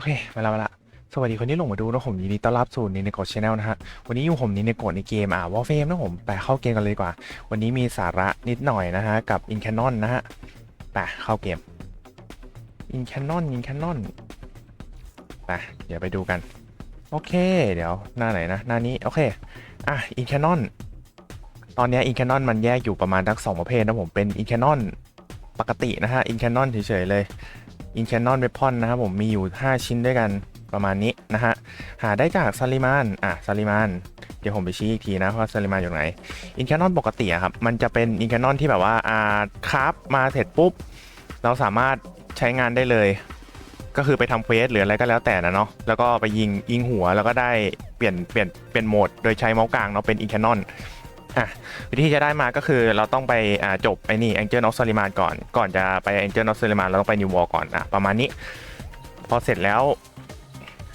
โอเค มาแล้วมาละสวัสดีคนที่ลงมาดูนะผมยินดีต้อนรับสู่นินในกดชาแนลนะฮะ วันนี้อยู่ผมนินในกดในเกมอ่าวอลเฟมนะผม ไปเข้าเกมกันเลยดีกว่า วันนี้มีสาระนิดหน่อยนะฮะ กับ In Canon นนะฮะไปเข้าเกม In Canon In Canon ไปเดี๋ยวไปดูกัน โอเค เดี๋ยวหน้าไหนนะ หน้านี้ โอเค อะ In Canon ตอนเนี้ย In Canon มันแยกอยู่ประมาณทั้งสองประเภทนะผมเป็น In Canon ปกตินะฮะ In Canon เฉยๆเลย In Canon Weapon นะครับผมมีอยู่ 5 ชิ้นด้วยกันประมาณนี้นะฮะ หาได้จากซาลิมานอะซาลิมานเดี๋ยวผมไปชี้อีกทีนะว่าซาลิมานอยู่ไหน In Canon ปกติอะครับ มันจะเป็น In Canon ที่แบบว่าอ่าคราฟมาเสร็จปุ๊บ เราสามารถใช้งานได้เลย ก็คือไปทำเควสหรืออะไรก็แล้วแต่นะเนาะแล้วก็ไปยิงยิงหัวแล้วก็ได้เปลี่ยนเปลี่ยนเปลี่ยนโหมด โดยใช้เมาส์กลางเนาะเป็น In Canon อ่ะวิธีจะได้มาก็คือเราต้องไปอ่าจบไอ้นี่ Angel of Soliman ก่อน ก่อนจะไป Angel of Soliman เราต้องไป New War ก่อนอะประมาณนี้ พอเสร็จแล้ว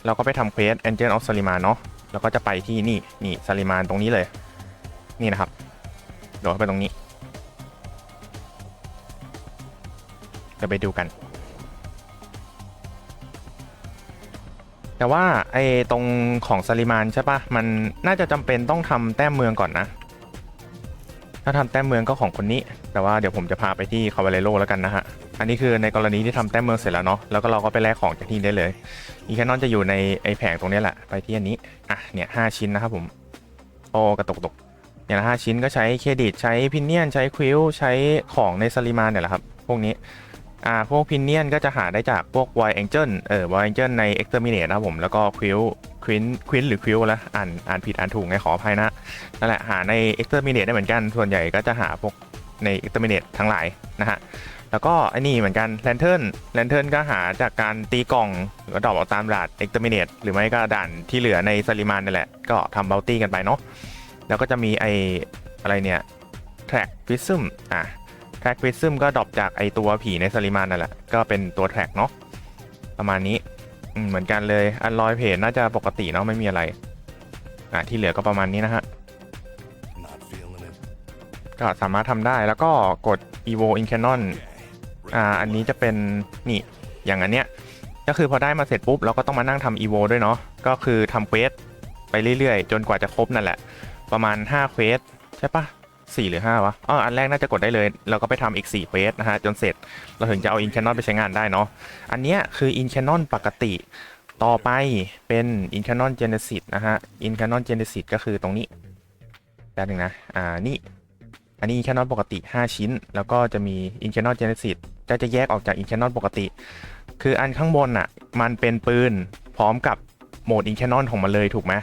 เราก็ไปทำเควส Angel of Soliman เนาะแล้วก็จะไปที่นี่นี่ซาลิมานตรงนี้เลย นี่นะครับโดดเข้าไปตรงนี้เดี๋ยวไปดูกัน แต่ว่าไอ้ตรงของซาลิมานใช่ปะมันน่าจะจำเป็นต้องทำแต้มเมืองก่อนนะ ถ้าทำแต้มเมืองก็ของคนนี้ แต่ว่าเดี๋ยวผมจะพาไปที่คาบาเลโรแล้วกันนะฮะ อันนี้คือในกรณีที่ทำแต้มเมืองเสร็จแล้วเนาะ แล้วก็เราก็ไปแลกของจากที่ได้เลย อีแคนนอนจะอยู่ในไอแผงตรงนี้แหละ ไปที่อันนี้ อะ เนี่ยห้าชิ้นนะครับผม โอ้กระตกตกเนี่ยละห้าชิ้นก็ใช้เครดิต ใช้พินเนียน ใช้ควิลใช้ของในซาลิมานเนี่ยแหละครับ พวกนี้ อ่าพวกพินเนียนก็จะหาได้จากพวกไวแองเจิลเออไวแองเจิลในเอ็กเตอร์มิเนตนะครับผมแล้วก็ควิลควินควินหรือควิลแล้วอ่านอ่านผิดอ่านถูกไงขออภัยนะนั่นแหละหาใน Exterminate ได้เหมือนกัน ส่วนใหญ่ก็จะหาพวกใน Exterminate ทั้งหลายนะฮะแล้วก็ไอ้นี่เหมือนกัน Lantern Lantern ก็หาจากการตีกล่องหรือว่าดรอปเอาตามด่าน Exterminate หรือไม่ก็ด่านที่เหลือในซาลิมานนี่แหละก็ทำ Bounty กันไปเนาะแล้วก็จะมีไออะไรเนี่ย Track Prism อะ Track Prism ก็ดรอปจากไอตัวผีในซาลิมานนั่นแหละ ก็เป็นตัว Track เนาะประมาณนี้เหมือนกันเลยอันลอยเพจน่าจะปกติเนาะไม่มีอะไรอะที่เหลือก็ประมาณนี้นะฮะก็สามารถทำได้แล้วก็กด evo in canon อ่าอันนี้จะเป็นนี่อย่างอันเนี้ยก็คือพอได้มาเสร็จปุ๊บเราก็ต้องมานั่งทำ evo ด้วยเนาะก็คือทำเควสไปเรื่อยๆ จนกว่าจะครบนั่นแหละ ประมาณ 5 เควสใช่ปะ 4 หรือ 5 วะอ๋ออันแรกน่าจะกดได้เลย เราก็ไปทำอีก4เควสนะฮะ จนเสร็จ เราถึงจะเอา in canon ไปใช้งานได้เนาะ อันเนี้ยคือ in canon ปกติ ต่อไปเป็น in canon genesis นะฮะ in canon genesis ก็คือตรงนี้แป๊บนึงนะ อ่า นี่ อันนี้ in canon ปกติ 5 ชิ้น แล้วก็จะมี in canon genesis จะจะแยกออกจาก in canon ปกติ คืออันข้างบนอะ มันเป็นปืนพร้อมกับโหมด in canon ของมันเลยถูกไหม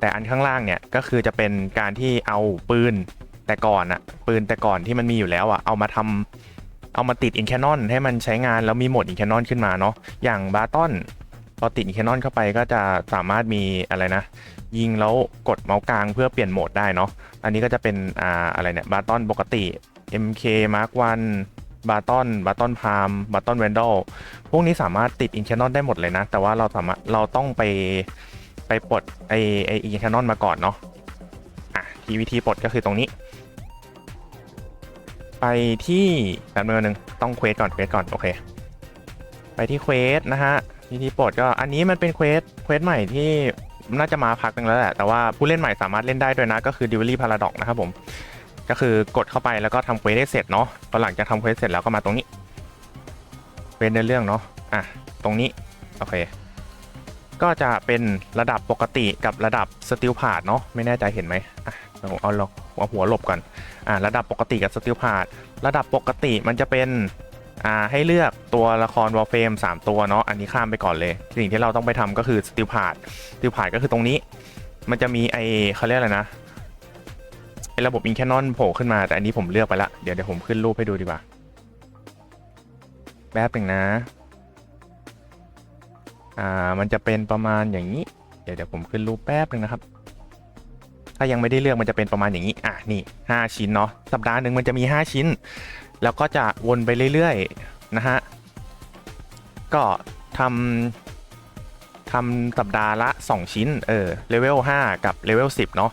แต่อันข้างล่างเนี่ยก็คือจะเป็นการที่เอาปืน แต่ก่อนอะปืนแต่ก่อนที่มันมีอยู่แล้วอะเอามาทำเอามาติด in canon ให้มันใช้งานแล้วมีโหมด in canon ขึ้นมาเนาะอย่างบาตอนพอติด in canon เข้าไปก็จะสามารถมีอะไรนะ ยิงแล้วกดเมาส์กลางเพื่อเปลี่ยนโหมดได้เนาะอันนี้ก็จะเป็นอ่าอะไรเนี่ยบาตอนปกติ MK Mark 1บาตอนบาตอนพามบาตอนแวนดอลพวกนี้สามารถติดอินแคนนอนได้หมดเลยนะ แต่ว่าเราสามารถเราต้องไปไปปลดไอไออินแคนนอนมาก่อนเนาะอะที่วิธีปลดก็คือตรงนี้ ไปที่แป๊บนึงนึงต้องเควสก่อนเควสก่อน โอเค ไปที่เควสนะฮะวิธีปลดก็อันนี้มันเป็นเควสเควสใหม่ที่น่าจะมาพักนึงแล้วแหละ แต่ว่าผู้เล่นใหม่สามารถเล่นได้ด้วยนะ ก็คือ d i v e l y Paradox นะครับผม ก็คือกดเข้าไปแล้วก็ทำเควสได้เสร็จเนาะพอหลังจากทำเควสเสร็จแล้วก็มาตรงนี้เป็นในเรื่องเนาะอะตรงนี้ โอเค ก็จะเป็นระดับปกติกับระดับสติลพาดเนาะไม่แน่ใจเห็นไหมอะเราเอาเราเอาหัวหลบก่อน อะระดับปกติกับสติลพาดระดับปกติมันจะเป็นอ่าให้เลือกตัวละครวอลเฟม3ตัวเนาะอันนี้ข้ามไปก่อนเลย สิ่งที่เราต้องไปทำก็คือสติลพาดสติลพาดก็คือตรงนี้ มันจะมีไอเขาเรียกอะไรนะไอระบบอินแคนนอนโผล่ขึ้นมาแต่อันนี้ผมเลือกไปละเดี๋ยวเดี๋ยวผมขึ้นรูปให้ดูดีกว่าแป๊บหนึ่งนะอ่ามันจะเป็นประมาณอย่างนี้ เดี๋ยวเดี๋ยวผมขึ้นรูปแป๊บหนึ่งนะครับ ถ้ายังไม่ได้เลือกมันจะเป็นประมาณอย่างนี้ อะนี่ห้าชิ้นเนาะสัปดาห์หนึ่งมันจะมีห้าชิ้น แล้วก็จะวนไปเรื่อยๆนะฮะก็ทำทำสัปดาห์ละ 2 ชิ้นเออเลเวล5กับเลเวล10 เนาะ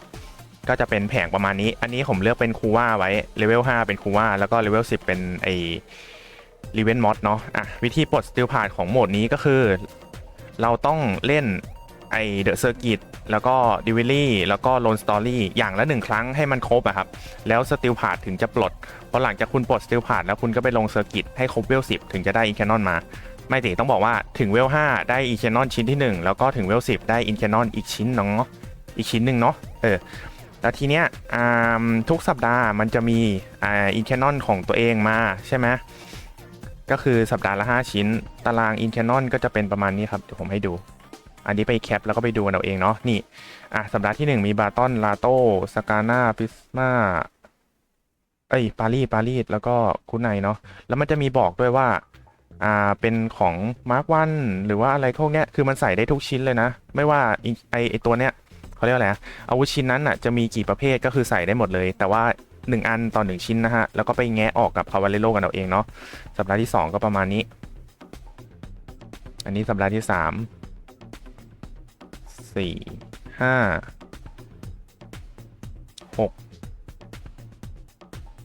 ก็จะเป็นแผงประมาณนี้ อันนี้ผมเลือกเป็นคูว่าไว้เลเวล5เป็นคูว่าแล้วก็เลเวล10 เป็นไอรีเวนมอดเนาะอะวิธีปลดสติลพาดของโหมดนี้ก็คือ เราต้องเล่น ไอเดอะเซอร์กิตแล้วก็ดิวิลี่แล้วก็โลนสตอรี่อย่างละหนึ่งครั้งให้มันครบอะครับ แล้วสติลพาดถึงจะปลดพอหลังจากคุณปลดสติลพาดแล้วคุณก็ไปลงเซอร์กิตให้ครบเวล10ถึงจะได้อินแคนนอนมา ไม่ติต้องบอกว่าถึงเวล5ได้อินแคนนอนชิ้นที่ 1 แล้วก็ถึงเวล10ได้อินแคนนอนอีกชิ้นเนาะอีกชิ้นหนึ่งเนาะเออแล้วทีเนี้ยทุกสัปดาห์มันจะมีอินแคนนอนของตัวเองมาใช่ไหมก็คือสัปดาห์ละ 5 ชิ้น ตาราง in canon ก็จะเป็นประมาณนี้ครับเดี๋ยวผมให้ดู อันนี้ไปแคปแล้วก็ไปดูกันเอาเองเนาะนี่อะสัปดาห์ที่ 1 มีบาตอนลาโต้สกาน่าพิสมาเอ้ยปารีสปารีสแล้วก็คุณไนเนาะแล้วมันจะมีบอกด้วยว่าอ่าเป็นของมาร์ควันหรือว่าอะไรพวกเนี้ยคือมันใส่ได้ทุกชิ้นเลยนะ ไม่ว่าไอไอไอตัวเนี้ยเขาเรียกว่าอะไรอาวุธชิ้นนั้นอะจะมีกี่ประเภทก็คือใส่ได้หมดเลย แต่ว่า 1 อันต่อ1ชิ้นนะฮะ แล้วก็ไปแงะออกกับคาวาเลโลกันเอาเองเนาะสัปดาห์ที่ 2 ก็ประมาณนี้ อันนี้สัปดาห์ที่ 3 4 5 6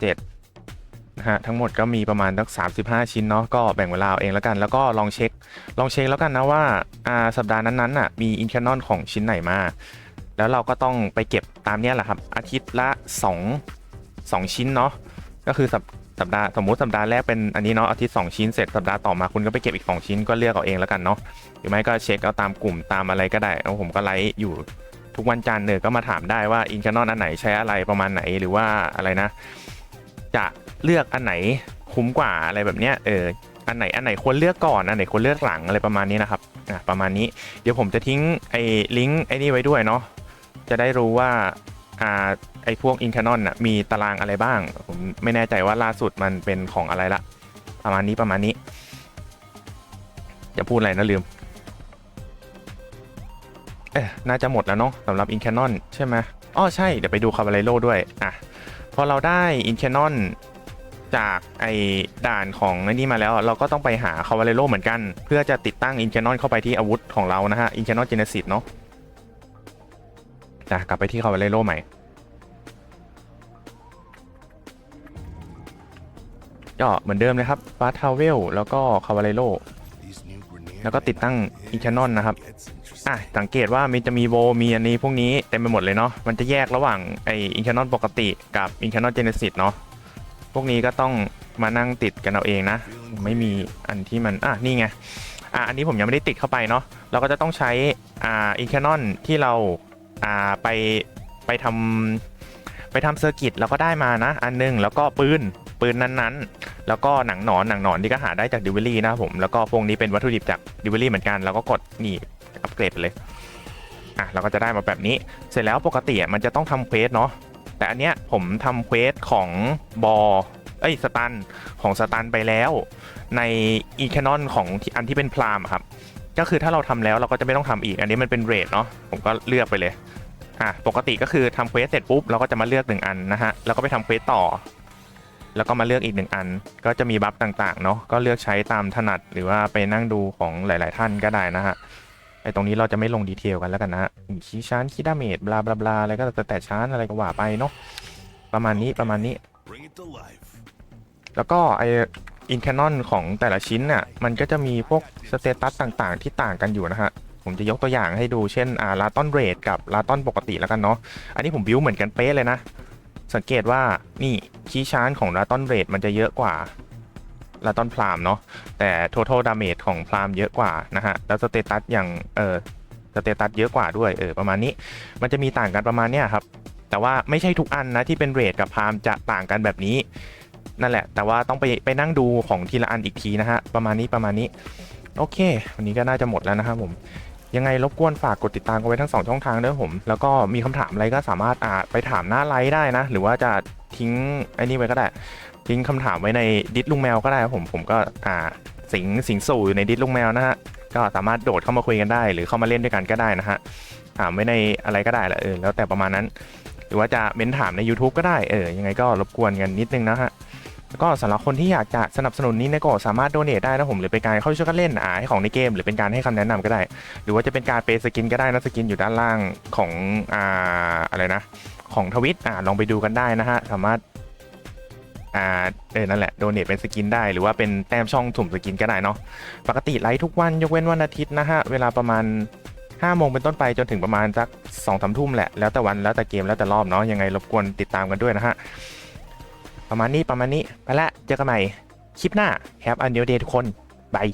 7นะฮะทั้งหมดก็มีประมาณสัก35 ชิ้นเนาะก็แบ่งเวลาเอาเองแล้วกัน แล้วก็ลองเช็คลองเช็คแล้วกันนะว่าอ่าสัปดาห์นั้นๆน่ะมีอินแคนนอนของชิ้นไหนมา แล้วเราก็ต้องไปเก็บตามเนี้ยแหละครับ อาทิตย์ละ 2 2 ชิ้นเนาะก็คือสัป สัปดาห์สมมุติสัปดาห์แรกเป็นอันนี้เนาะอาทิตย์2ชิ้นเสร็จสัปดาห์ต่อมาคุณก็ไปเก็บอีก 2 ชิ้นก็เลือกเอาเองแล้วกันเนาะหรือไม่ก็เช็คเอาตามกลุ่มตามอะไรก็ได้แล้วผมก็ไลฟ์อยู่ทุกวันจันทร์เนอก็มาถามได้ว่าอินแคนอนอันไหนใช้อะไรประมาณไหนหรือว่าอะไรนะ จะเลือกอันไหนคุ้มกว่าอะไรแบบเนี้ยเอออันไหนอันไหนควรเลือกก่อนอันไหนควรเลือกหลังอะไรประมาณนี้นะครับอะประมาณนี้เดี๋ยวผมจะทิ้งไอ้ลิงก์ไอ้นี่ไว้ด้วยเนาะจะได้รู้ว่า อ่าไอ้พวก in canon น่ะมีตารางอะไรบ้าง ผมไม่แน่ใจว่าล่าสุดมันเป็นของอะไรละ ประมาณนี้ประมาณนี้ จะพูดอะไรนะลืมเอ๊ะน่าจะหมดแล้วเนาะสำหรับ in canon ใช่ไหมอ๋อใช่ เดี๋ยวไปดูคา v a เลโ o ด้วย อะ พอเราได้ in canon จากไอ้ด่านของนี่มาแล้วเราก็ต้องไปหาคา v a เลโ o เหมือนกัน เพื่อจะติดตั้ง in canon เข้าไปที่อาวุธของเรานะฮะ in canon genesis เนาะ จ้ะกลับไปที่คา v a เลโ o ใหม่ ก็เหมือนเดิมเลยครับฟาทาวเวลแล้วก็คาวาเลโ These new grenades แล้วก็ติดตั้งอีแคนอนนะครับ อะ สังเกตว่ามันจะมีโวมีอันนี้พวกนี้เต็มไปหมดเลยเนาะ มันจะแยกระหว่างไออินแคนอนปกติกับอินแคนอนเจเนซิสเนาะ พวกนี้ก็ต้องมานั่งติดกันเอาเองนะ ไม่มีอันที่มัน อะ นี่ไง อะ อันนี้ผมยังไม่ได้ติดเข้าไปเนาะ เราก็จะต้องใช้ อ่าอินแคนอนที่เรา อ่าไปไปทำไปทำเซอร์กิตแล้วก็ได้มานะ อันหนึงแล้วก็ปืนปืนนั้นๆ แล้วก็หนังหนอนหนังหนอนที่ก็หาได้จากดิวเวอรี่นะครับผมแล้วก็พวกนี้เป็นวัตถุดิบจากดิวเวอรี่เหมือนกันแล้วก็กดนี่อัปเกรดไปเลยอะเราก็จะได้มาแบบนี้ เสร็จแล้วปกติมันจะต้องทำเควสเนาะแต่อันเนี้ยผมทำเควสของบอเอ้ยสตันของสตันไปแล้ว ในอีแคนอนของอันที่เป็นพรามอะครับ ก็คือถ้าเราทำแล้วเราก็จะไม่ต้องทำอีก อันนี้มันเป็นเรทเนาะผมก็เลือกไปเลยอะปกติก็คือทำเควสเสร็จปุ๊บเราก็จะมาเลือกหนึ่งอันนะฮะแล้วก็ไปทำเควสต่อ แล้วก็มาเลือกอีกหนึ่งอัน ก็จะมีบัฟต่างๆเนาะก็เลือกใช้ตามถนัดหรือว่าไปนั่งดูของหลาย ๆ ท่านก็ได้นะฮะไอตรงนี้เราจะไม่ลงดีเทลกันแล้วกันนะฮะคีย์ชานคีดาเมจบลาบลาบลาอะไรก็แต่แต่ชานอะไรก็ว่าไปเนาะประมาณนี้ประมาณนี้ แล้วก็ไอ อินแคนนอนของแต่ละชิ้นน่ะมันก็จะมีพวกสเตตัสต่างๆ ที่ต่างกันอยู่นะฮะผมจะยกตัวอย่างให้ดูเช่นอ่าลาตอนเรทกับลาตอนปกติแล้วกันเนาะอันนี้ผมบิวเหมือนกันเป๊ะเลยนะ สังเกตว่านี่คีย์ชานของลาตอนเรทมันจะเยอะกว่าลาตอนพรามเนาะแต่ total damage ของพรามเยอะกว่านะฮะแล้วสเตตัสอย่างเออสเตตัสเยอะกว่าด้วยเออประมาณนี้ มันจะมีต่างกันประมาณเนี้ยครับแต่ว่าไม่ใช่ทุกอันนะที่เป็นเรทกับพรามจะต่างกันแบบนี้ นั่นแหละ แต่ว่าต้องไปไปนั่งดูของทีละอันอีกทีนะฮะ ประมาณนี้ประมาณนี้ โอเค วันนี้ก็น่าจะหมดแล้วนะครับผม ยังไงรบกวนฝากกดติดตามกันไว้ทั้งสองช่องทางด้วยผม แล้วก็มีคำถามอะไรก็สามารถอ่าไปถามหน้าไลฟ์ได้นะ หรือว่าจะทิ้งไอ้นี่ไว้ก็ได้ ทิ้งคำถามไว้ในดิสลุงแมวก็ได้ครับผม ผมก็อ่าสิงสิงสู่อยู่ในดิสลุงแมวนะฮะ ก็สามารถโดดเข้ามาคุยกันได้ หรือเข้ามาเล่นด้วยกันก็ได้นะฮะ ถามไว้ในอะไรก็ได้แหละเออ แล้วแต่ประมาณนั้น หรือว่าจะเม้นถามใน YouTube ก็ได้ เออ ยังไงก็รบกวนกันนิดนึงนะฮะ ก็สำหรับคนที่อยากจะสนับสนุนนี้นะก็สามารถโดเนทได้นะผมหรือเป็นการเข้าช่วยกันเล่นอ่าให้ของในเกม หรือเป็นการให้คำแนะนำก็ได้ หรือว่าจะเป็นการเปย์สกินก็ได้นะสกินอยู่ด้านล่างของอ่าอะไรนะ ของทวิตอ่าลองไปดูกันได้นะฮะสามารถอ่าเออนั่นแหละโดเนทเป็นสกินได้หรือว่าเป็นแต้มช่องถุ่มสกินก็ได้เนาะปกติไลฟ์ทุกวันยกเว้นวันอาทิตย์นะฮะเวลาประมาณ5โมงเป็นต้นไปจนถึงประมาณสักสองสามทุ่มแหละแล้วแต่วันแล้วแต่เกมแล้วแต่รอบเนาะยังไงรบกวนติดตามกันด้วยนะฮะ ประมาณนี้ประมาณนี้ ไปละ เจอกันใหม่ คลิปหน้าแฮปอันเดียวเดย์ทุกคนบาย